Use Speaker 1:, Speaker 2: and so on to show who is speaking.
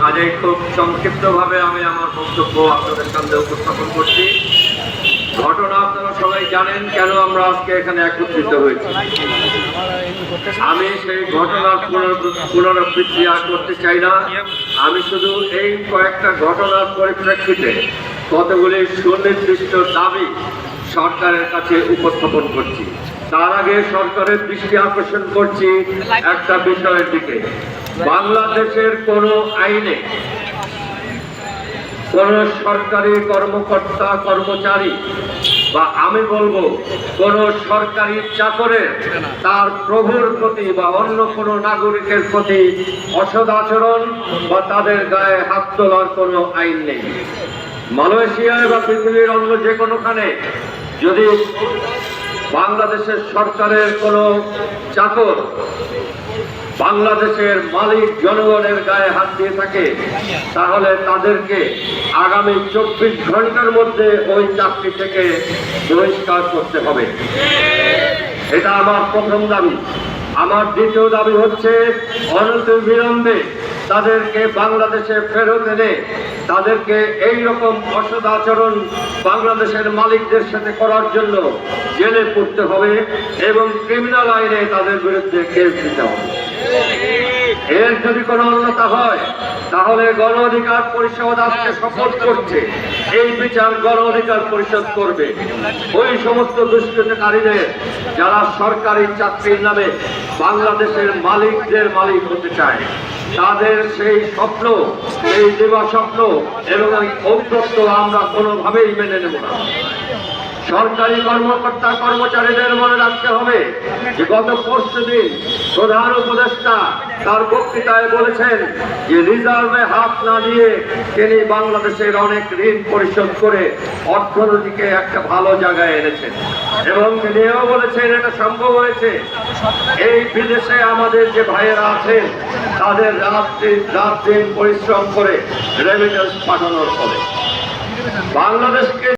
Speaker 1: কাজেই খুব সংক্ষিপ্তভাবে আমি আমার বক্তব্য আপনাদের সামনে উপস্থাপন করছি। ঘটনা আপনারা সবাই জানেন কেন আমরা আজকে এখানে একত্রিত হয়েছি। আমি সেই ঘটনার পুনরাবৃত্তি আর করতে চাই না। আমি শুধু এই কয়েকটা ঘটনার পরিপ্রেক্ষিতে কতগুলি সুনির্দিষ্ট দাবি সরকারের কাছে উপস্থাপন করছি। তার আগে সরকারের দৃষ্টি আকর্ষণ করছি একটা বিষয়ের দিকে। বাংলাদেশের কোনো আইনে কোন সরকারি কর্মকর্তা, কর্মচারী বা আমি বলব কোন সরকারি চাকরের তার প্রভুর প্রতি বা অন্য কোনো নাগরিকের প্রতি অসদাচরণ বা তাদের গায়ে হাত তোলার কোনো আইন নেই। মালয়েশিয়ায় বা পৃথিবীর অন্য যে কোনোখানে যদি বাংলাদেশের সরকারের কোনো চাকর বাংলাদেশের মালিক জনগণের গায়ে হাত দিয়ে থাকে, তাহলে তাদেরকে আগামী চব্বিশ ঘণ্টার মধ্যে ওই চাকরি থেকে বহিষ্কার করতে হবে। এটা আমার প্রথম দাবি। আমার দ্বিতীয় দাবি হচ্ছে অনন্ত বিলম্বে তাদেরকে বাংলাদেশে ফেরত এনে তাদেরকে এই রকম অসদাচরণ বাংলাদেশের মালিকদের সাথে করার জন্য জেলে পড়তে হবে এবং ক্রিমিনাল আইনে তাদের বিরুদ্ধে কেস দিতে হবে। এর যদি কোনো অন্যতা হয় তাহলে গণ অধিকার পরিষদ আজকে শপথ করছে। এই বিচার গণ অধিকার পরিষদ করবে। ওই সমস্ত দুষ্কৃতকারীদের যারা সরকারি চাকরির নামে বাংলাদেশের মালিকদের মালিক হতে চায়, তাদের সেই স্বপ্ন সেই দেবা স্বপ্ন এবং এই ঔদ্ধত্য আমরা কোনোভাবেই মেনে নেব না। সরকারি কর্মকর্তা কর্মচারীদের মনে রাখতে হবে যে গত পরশু দিন প্রধান উপদেষ্টা তার বক্তৃতায় বলেছেন যে রিজার্ভে হাত না দিয়ে তিনি বাংলাদেশের অনেক ঋণ পরিশোধ করে অর্থনীতিকে একটা ভালো জায়গায় এনেছেন। এবং তিনি এও বলেছেন এটা সম্ভব হয়েছে। এই বিদেশে আমাদের যে ভাইয়েরা আছেন, তাদের রাত্রি রাত দিন পরিশ্রম করে রেমিটেন্স পাঠানোর ফলে। বাংলাদেশকে